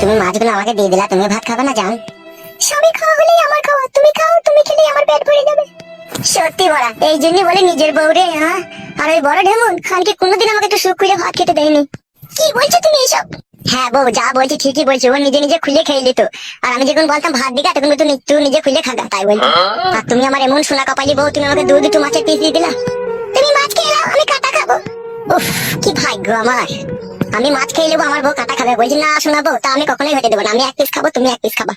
তুমি মাছগুলো আমাকে দিয়ে দিলা, তুমি ভাত খাবে না জান সবই খাওয়া হলেই আমার খাওয়া, তুমি খাও, তুমি খেলেই আমার পেট ভরে যাবে। সত্যি বড়া এই জন্যই বলে নিজের বউ রে হ্যাঁ আর ওই বড় ঢেমুন খানকে কোনোদিন আমাকে একটু সুখ করে ভাত খেতে দেয়নি। কি বলছো তুমি এসব? হ্যাঁ বউ, যা বলছি ঠিকই বলছি, ও নিজে নিজে খুলে খেয়ে নিত। আর আমি যখন বলতাম, ভাত দিকা তখন তুই তুই নিজে খুলে খাগা তাই বলতো আর তুমি আমার এমন সোনা কপালি বউ, তুমি আমাকে দু দুটো মাছের পিস দিয়ে দিলা। তুমি মাছ খেয়ে আমি কাটা খাব। উফ, কি ভাগ্য আমার। আমি মাছ খেয়ে নেব আমার বউ কাটা খাবে। বলছি না শোনাবো তা আমি কখনোই হতে দেবো না। আমি এক পিস খাব তুমি এক পিস খাবা।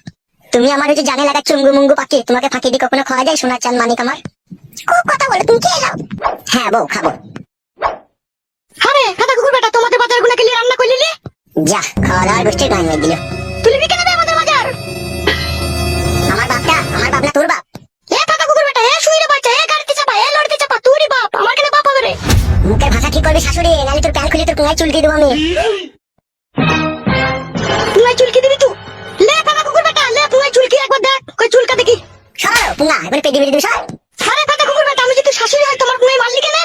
তুমি আমার হচ্ছে জানে লাগা চুঙ্গু মুঙ্গু পাখি তোমাকে ফাঁকি দিয়ে কখনো খাওয়া যায়? সোনার চান মানিক আমার। খুব কথা বলো তুমি খেয়ে নাও। হ্যাঁ বউ খাব। আরে খাতা কুকুর বেটা তোমাদের বাজারগুলো খেলে রান্না করলি? যা খাওয়া দাওয়ার গোষ্ঠীর গান মেয়ে দিল। তুই বিকে নেবে আমাদের বাজার? আমার বাপটা আমার বাপ না তোর বাপ। এ খাতা কুকুর বেটা এ শুইরে বাচ্চা এ গাড়িতে চাপা এ লড়তে চাপা তুই বাপ। আমার তোর চুলকে দেবো আমি। তুই চুলকি দিবি তুই লে খাতা কুকুর বেটা লে তুই চুলকি একবার দেখ কই চুলকা দেখি। সরো পুঙা এবার পেটি বেরিয়ে দিবি সর আরে খাতা কুকুর বেটা আমি যদি শাশুড়ি হয় তোমার কোনো মারলি কেন?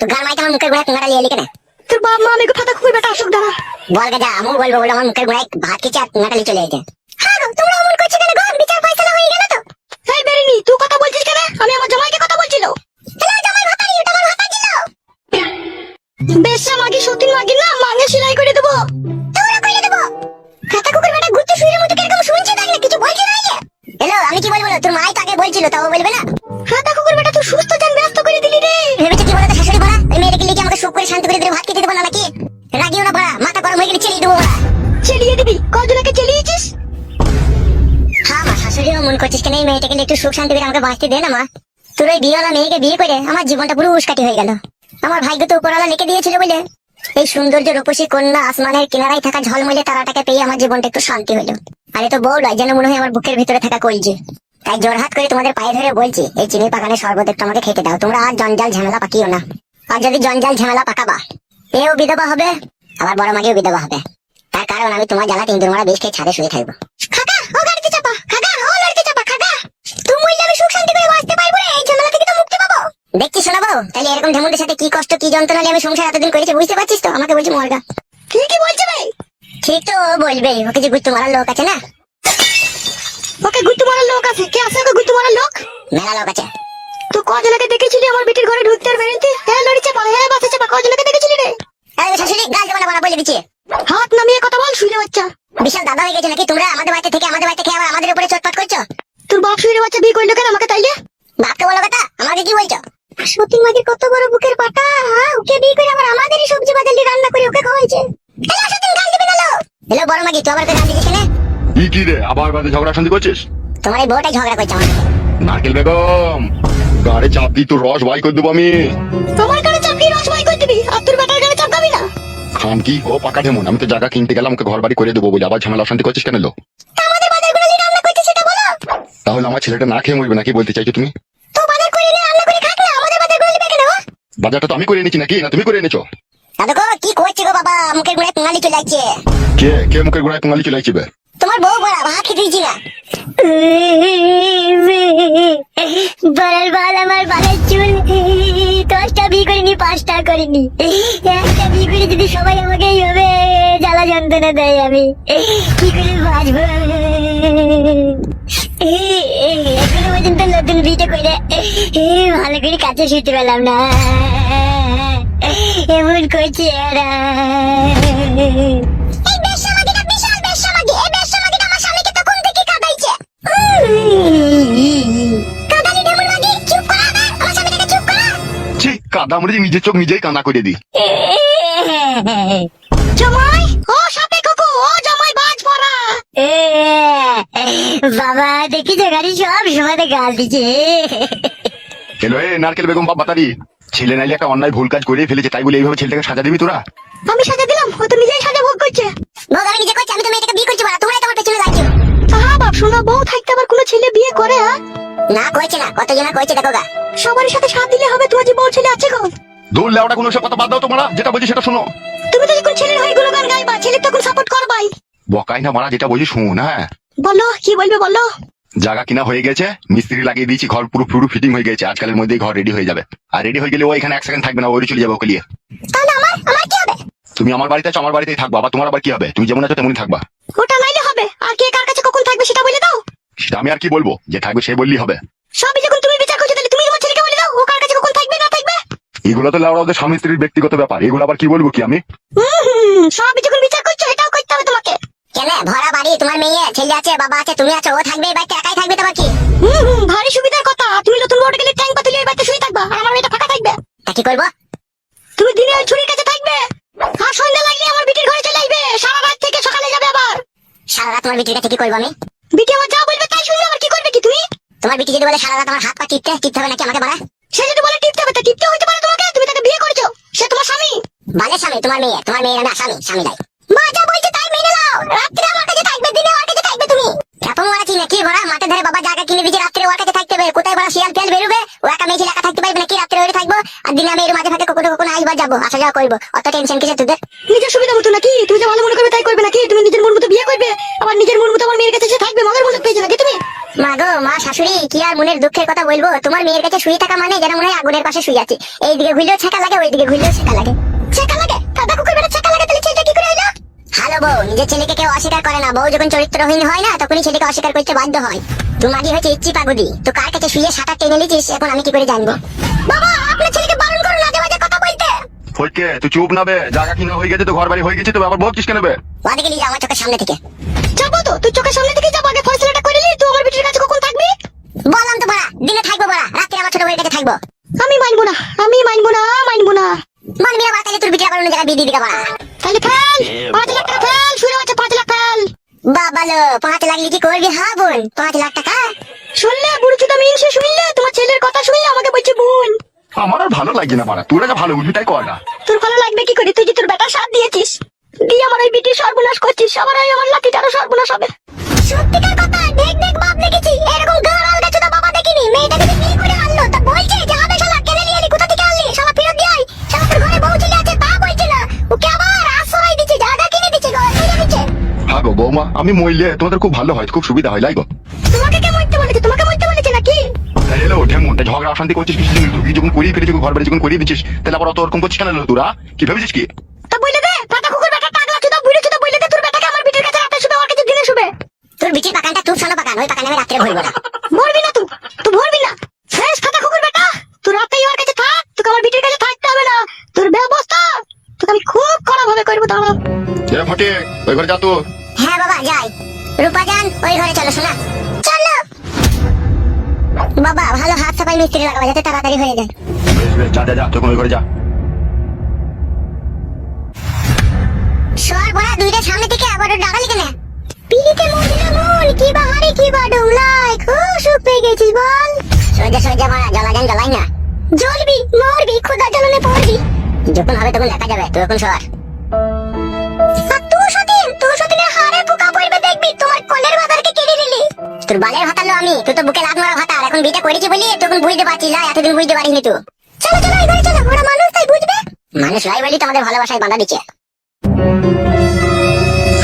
তো গান মাইতে আমার মুখের গোড়ায় কুঙাটা লিয়ে লিখে না তোর বাপ মা আমি খাতা কুকুর বেটা অসুখ দাঁড়া। বল গা যা আমু বলব বলে আমার মুখের গোড়ায় ভাত খেয়েছে আর লিয়ে চলে যেতে হ্যাঁ তোমরা অমন করছ কেন গো? বিচার ফয়সালা হয়ে গেল তো। এই বেরিনি তুই কথা বলছিস কেন? আমি আমার জামাইকে কথা বেশা মাগি মাগি না মাঙে সেলাই করে দেবো। তোরা কইলে দেবো। খাতা কুকুর বেটা ঘুরতে শুয়ে মতো কীরকম শুনছে দেখ না কিছু বলছে না? হ্যালো আমি কি বলব? না, তোর মাই তাকে বলছিল তাও বলবে না? খাতা কুকুর বেটা তুই সুস্থ জান ব্যস্ত করে দিলি রে। ভেবেছে কি বলতো শাশুড়ি বড়া লিখে আমাকে সুখ করে শান্তি করে দিলে ভাত খেতে দেবো না নাকি? রাগিও না বড়া মাথা গরম হয়ে গেলে ছেড়ে দেবো বড়া চেলিয়ে দিবি? কজনকে চেলিয়েছিস? হ্যাঁ মা শাশুড়িও মন করছিস কেন? এই মেয়েটাকে একটু সুখ শান্তি করে আমাকে বাঁচতে দে না মা। তোর ওই বিয়েওয়ালা মেয়েকে বিয়ে করে আমার জীবনটা পুরো উস্কাটি হয়ে গেল। আমার ভাগ্য তো উপরওয়ালা লিখে দিয়েছিল বলে এই সৌন্দর্য রূপসী কন্যা আসমানের কিনারায় থাকা ঝলমলে তারাটাকে পেয়ে আমার জীবনটা একটু শান্তি হলো। আর তো বউ লয় যেন মনে হয় আমার বুকের ভিতরে থাকা কলজি। তাই জোরহাত করে তোমাদের পায়ে ধরে বলছি, এই চিনি পাকানের শরবত একটু আমাকে খেতে দাও, তোমরা আর জঞ্জাল ঝামেলা পাকিও না। আর যদি জঞ্জাল ঝামেলা পাকাবা, এও বিধবা হবে, আবার বড় মাগেও বিধবা হবে। তার কারণ আমি তোমার জ্বালা তিন মারা বেশ খেয়ে ছাদে শুয়ে থাকব। খাকা ও গাড়িতে চাপা খাকা ও লড়তে চাপা খাকা তুমি সুখ শান্তি করে বাঁচতে পারব রে এই ঝামেলা থেকে তো মুক্তি পাবো দেখছি শোনাবো? তাহলে এরকম ঢেমুদের সাথে কি কষ্ট কি যন্ত্রণা নিয়ে আমি সংসার এতদিন করেছি বুঝতে পারছিস তো? আমাকে বলছি মরগা। ঠিকই বলছে ভাই? ঠিক তো ও বলবেই ওকে যে গুত্তু মারার লোক আছে না? ওকে গুত্তু মারার লোক আছে? কে আছে ওকে গুত্তু মারার লোক? মেলা লোক আছে। তুই কজনকে দেখেছিলি আমার বেটির ঘরে ঢুকতে আর বেরোতে? হ্যাঁ লড়ি চাপা হ্যাঁ বাসে চাপা কজনকে দেখেছিলি রে? আরে শাশুড়ি গাল দেবো না বলা বলে দিচ্ছি। হাত নামিয়ে কথা বল শুইরে বাচ্চা। বিশাল দাদা হয়ে গেছে নাকি তোমরা? আমাদের বাড়িতে থেকে আমাদের বাড়িতে খেয়ে আমাদের উপরে চটপট করছ? তোর বাপ শুইরে বাচ্চা বিয়ে করল কেন আমাকে তাইলে? বাপকে বলো কথা আমাকে কি বলছো? সতীন কত বড় বুকের পাটা? হ্যাঁ ওকে বিয়ে করে আবার আমাদেরই সবজি বাজার রান্না করে ওকে খাওয়াইছে। হ্যালো সত্যি গাল দিবি না লো। হ্যালো বড় মাগি তুই আবার গাল দিছিস কেন? কি কি রে আবার বাদে ঝগড়া শান্তি করছিস? তোমার এই বউটাই ঝগড়া করছে আমার নারকেল বেগম গাড়ি চাপ দি তোর রস বাই করে দেবো আমি। তোমার গাড়ি চাপ দিয়ে রসমাই করে দিবি আর তোর বেটার গাড়ি চাপ খাবি না। খান কি ও পাকা ঢেমন আমি তো জায়গা কিনতে গেলাম ওকে ঘর বাড়ি করে দেবো বলে। আবার ঝামেলা অশান্তি করছিস কেন লো? আমাদের বাজারগুলো নিয়ে রান্না করছে সেটা বলো। তাহলে আমার ছেলেটা না খেয়ে মরবে নাকি বলতে চাইছো তুমি? বাজারটা তো আমি করে এনেছি নাকি? না তুমি করে এনেছো? দাদু গো কি করছি গো বাবা? মুখের গুড়ে কুঙালি চলে যাচ্ছে কে? কে মুখের গোড়ায় পুঙ্গালি চলে আসবে তোমার বউ বড়া ভাত খেতে দিচ্ছি না। বলার বল আমার বালের চুল। দশটা বিয়ে করিনি পাঁচটা করিনি। একটা বিয়ে করে যদি সবাই আমাকে এইভাবে জ্বালা যন্ত্রণা দেয় আমি কি করে বাঁচবো? এখনও পর্যন্ত নতুন বিয়েটা করে ভালো করে কাছে শুতে পেলাম না। এমন করছে এরা। কাদা মরে নিজের চোখ নিজেই কান্না করে দি জামাই ও সাপে কুকু ও জামাই বাজ পড়া বাবা দেখি যে গাড়ি সব সময় গাল দিচ্ছে। এলো এ নারকেল বেগম বাপ বাতারি। ছেলে নাইলে একটা অন্যায় ভুল কাজ করে ফেলেছে তাই বলে এইভাবে ছেলেটাকে সাজা দিবি তোরা? আমি সাজা দিলাম ও তো নিজেই সাজা ভোগ করছে। ভোগ আমি নিজে করছি আমি তো মেয়েটাকে বিয়ে করছি বড়া তোমরাই তোমার পেছনে লাগছো। আহা বাপ শোনা বউ থাকতে আবার কোনো ছেলে বিয়ে করে হ্যাঁ না কইছে না কত জনা কইছে দেখো গা। সবারই সাথে সাথ দিলে হবে তোমার যে বউ ছেলে আছে গো দূর কোনো সব কথা বাদ দাও তোমরা যেটা বলছি সেটা শোনো। তুমি তো যখন ছেলের হয়ে গুলো গান গাইবা ছেলে তখন সাপোর্ট করবাই। বকাই না মারা যেটা বলছি শুন হ্যাঁ? বলো কি বলবে বলো? জায়গা কিনা হয়ে গেছে মিস্ত্রি লাগিয়ে দিয়েছি ঘর পুরো পুরো ফিটিং হয়ে গেছে আজকালের মধ্যেই ঘর রেডি হয়ে যাবে। আর রেডি হয়ে গেলে ও এখানে এক সেকেন্ড থাকবে না ওই চলে যাবে ওকে নিয়ে। তাহলে আমার আমার কি হবে? তুমি আমার বাড়িতে আছো আমার বাড়িতেই থাকবা আবার তোমার আবার কি হবে? তুমি যেমন আছো তেমনই থাকবা। ওটা নাইলে হবে। আর কে কার কাছে কখন থাকবে সেটা বলে দাও। সেটা আমি আর কি বলব? যে থাকবে সে বললেই হবে। সবই যখন তুমি বিচার করছ তাহলে তুমি তোমার ছেলেকে বলে দাও ও কার কাছে কখন থাকবে না থাকবে? এগুলো তো লাউড়া ওদের স্বামী স্ত্রীর ব্যক্তিগত ব্যাপার এগুলো আবার কি বলব কি আমি? সবই যখন বিচার করছ এটাও করতে হবে তোমাকে। কেন? ভরা বাড়ি তোমার মেয়ে ছেলে আছে বাবা আছে তুমি আছো ও থাকবে বাড়িতে একাই থাকবে তোমার কি? হুম ভারী সুবিধার কথা। তুমি নতুন বড় গেলে ট্যাঙ্ক পাতুলি বাড়িতে শুয়ে থাকবা আর আমার মেয়েটা ফাঁকা থাকবে। তা কি করব? তুমি দিনে ওই ছুরির কাছে থাকবে আর সন্ধ্যা লাগলে আমার বিটির ঘরে চলে আসবে সারা রাত থেকে সকালে যাবে আবার। সারা রাত তোমার বিটির কাছে কি করব আমি? বিটি আমার যা বলবে তাই শুনবে আবার কি করবে কি তুমি? তোমার বিটি যদি বলে সারা রাত আমার হাত পা টিপতে টিপতে হবে নাকি আমাকে বলা? সে যদি বলে টিপতে হবে তা টিপতে হইতে পারে তোমাকে তুমি তাকে বিয়ে করেছ সে তোমার স্বামী। বালে স্বামী তোমার মেয়ে তোমার মেয়ের আমি স্বামী লাই মা যা বলছে তাই মেনে নাও রাত্রে আমার কাছে থাকবে দিনে আমার কাছে থাকবে তুমি। কেমন মারাচ্ছি নাকি বড়া মাঠে ধরে বাবা জায়গা কিনে দিচ্ছে রাত্রে ওর কাছে থাকতে হবে কোথায় বড় শিয়াল তেল বেরোবে। ও একা মেয়ে একা থাকতে পারবে নাকি রাত্রে ওই থাকব? আর দিনে আমি এর মাঝে ফাঁকে কখনো কখনো আসবার যাব আসা যাওয়া করব। অত টেনশন কিসে তোদের? নিজের সুবিধা মতো নাকি? তুমি যা ভালো মনে করবে তাই করবে নাকি? তুমি নিজের মন মতো বিয়ে করবে? আবার নিজের মন মতো আমার মেয়ের কাছে সে থাকবে? মগের মতো পেয়েছে নাকি তুমি? মা শাশুড়ি কি আর মনের দুঃখের কথা বলব? তোমার মেয়ের কাছে শুয়ে থাকা মানে যেন মনে হয় আগুনের পাশে শুয়ে আছি। এইদিকে ঘুরলেও ছেঁকা লাগে ওইদিকে ঘুরলেও ছেঁকা লাগে। ভালো বউ নিজের ছেলেকে কেউ অস্বীকার করে না। বউ যখন চরিত্রহীন হয় না তখনই ছেলেকে অস্বীকার করতে বাধ্য হয়। তোমারই হচ্ছে ইচ্ছি পাগুদি। তো কার কাছে শুয়ে সাঁতার টেনে নিয়েছিস? এখন আমি কি করে জানব? বাবা আপনার ছেলেকে বারণ করুন আজে বাজে কথা বলতে। হইকে তুই চুপ না বে। জায়গা কিনা হয়ে গেছে তো ঘর বাড়ি হয়ে গেছে তো আবার বলছিস কেন বে? ওদিকে নিয়ে যাও আমার চোখের সামনে থেকে। যাব তো? তুই চোখের সামনে থেকে যাব? আগে ফয়সলাটা করে নিলি তুই আমার বিটির কাছে কখন থাকবি? বললাম তো বড়া দিনে থাকব বড়া। রাত্রে আমার ছোট বউয়ের কাছে থাকব। আমি মানবো না আমি মানবো না মানবো না। মানবি না বাতালে তোর বিটি অন্য জায়গায় বিয়ে দিয়ে দিকে বড়া। তাহলে ফেল! পাঁচ লাখ টাকা ফেল! শুনে হচ্ছে পাঁচ লাখ ফেল! বাবালো পাঁচ লাগলে কি করবি হা বোন? পাঁচ লাখ টাকা? শুনলে বুড়ো চুদা মিনসে শুনলে তোমার ছেলের কথা শুনলে আমাকে বলছে বোন। আমার আর ভালো লাগছে না পাড়া তোরা যা ভালো বুঝবি তাই কর না। তোর ভালো লাগবে কি করে? তুই যে তোর বেটা সাথ দিয়েছিস দিয়ে আমার ওই বিটির সর্বনাশ করছিস আবার ওই আমার লাঠিটারও সর্বনাশ হবে। সত্যিকার কথা দেখ দেখ বাপ দেখেছি এরকম বৌমা আমি মরলে তোমাদের খুব ভালো হয় খুব সুবিধা হয় লাইগো। তোমাকে কে মরতে বলেছে? তোমাকে মরতে বলেছে নাকি? ঝগড়া অশান্তি করছিস কিছু দিন তুই যখন করিয়ে ফেলেছিস ঘর বাড়ি যখন করিয়ে দিচ্ছিস তাহলে আবার অত ওরকম করছিস কেন তোরা? কি ভেবেছিস কি? তা বলে দে পাতা কুকুর বেটা টাকলা চুদা বুড়ো চুদা বলে দে তোর বেটাকে আমার বিটির কাছে রাতে শুবে ওর কাছে দিনে শুবে। তোর শোনো পাকান ওই আমি রাত্রে ভরবো না। মরবি না তুই তুই মরবি না। ফ্রেশ খাতা কুকুর বেটা তুই রাতেই ওর কাছে থাক তোকে আমার বিটির কাছে থাকতে হবে না। তোর ব্যবস্থা তোকে আমি খুব কড়া ভাবে করব দাঁড়া। এ ফটে? ওই ঘরে যা তো। রূপা যান ওই ঘরে চলো শোনা। চলো! বাবা ভালো হাত সাফাই মিস্ত্রি লাগাবো যাতে তাড়াতাড়ি হয়ে যায়। বেশ বেশ যা যা যা ওই ঘরে যা। সর বড়া দুইটা সামনে থেকে আবার ডাকালি কেন পিড়িতে মন্দিরে মন কি বাহারে কি বা ডুমলাই খুব সুখ পেয়ে গেছিস বল। সোজা সোজা মারা জ্বালা যান জ্বালাই না। জ্বলবি মরবি খোদা জ্বালানে পড়বি। যখন হবে তখন দেখা যাবে তুই এখন সর। তোর বালের ভাতালো আমি তুই তো বুকে লাত মারা ভাতার এখন বিটা করেছি বলি তখন বুঝতে পারছিস না এতদিন বুঝতে পারিনি তুই চলো চলো এই ঘরে চলো ওরা মানুষ তাই বুঝবে? মানুষ লাই বলি ভালোবাসায় বাঁধা দিচ্ছে।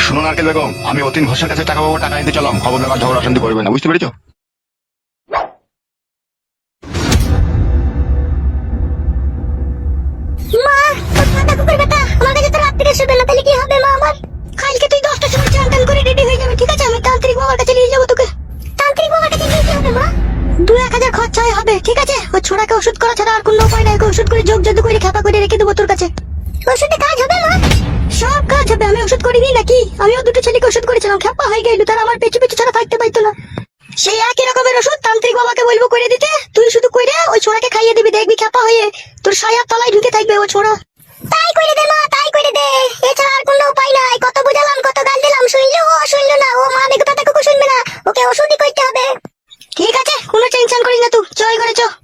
শুনো নারকেল বেগম আমি অতীন ঘোষের কাছে টাকা পাবো টাকা নিতে চলাম খবর দেওয়ার ঝগড়া অশান্তি করবে না বুঝতে পেরেছ? মা তোর মাথা কুকুর বেটা আমার কাছে তো রাত্রিরে শুবে না তাহলে কি হবে মা আমার? কালকে তুই দশটার সময় চান করে রেডি হয়ে যাবে ঠিক আছে? আমি তান্ত্রিক বাবার কাছে নিয়ে যাব তোকে। হবে মা? দু এক হাজার খরচাই হবে, ঠিক আছে? ওই ছোড়াকে ওষুধ করা ছাড়া আর কোনো উপায় নাই। ওষুধ করে যোগ জাদু করে খাপা করে রেখে দেবো তোর কাছে। ওষুধে কাজ হবে, মা? সব কাজ হবে। আমি ওষুধ করিনি নাকি? আমিও দুটো ছেলেকে ওষুধ করেছিলাম। খেপা হয়ে গেল। তারা আমার পেছু পেছু ছাড়া থাকতে পারতো না। সেই একই রকমের ওষুধ তান্ত্রিক বাবাকে বলব করে দিতে। তুই শুধু কইরে ওই ছোড়াকে খাইয়ে দিবি। দেখবি খেপা হয়ে তোর সায়ার তলায় ঢুকে থাকবে ও ছোড়া। তাই করে দে, মা, তাই করে দে। এছাড়া আর কোনো উপায় নাই। কত বুঝালাম না তুই চল করে চ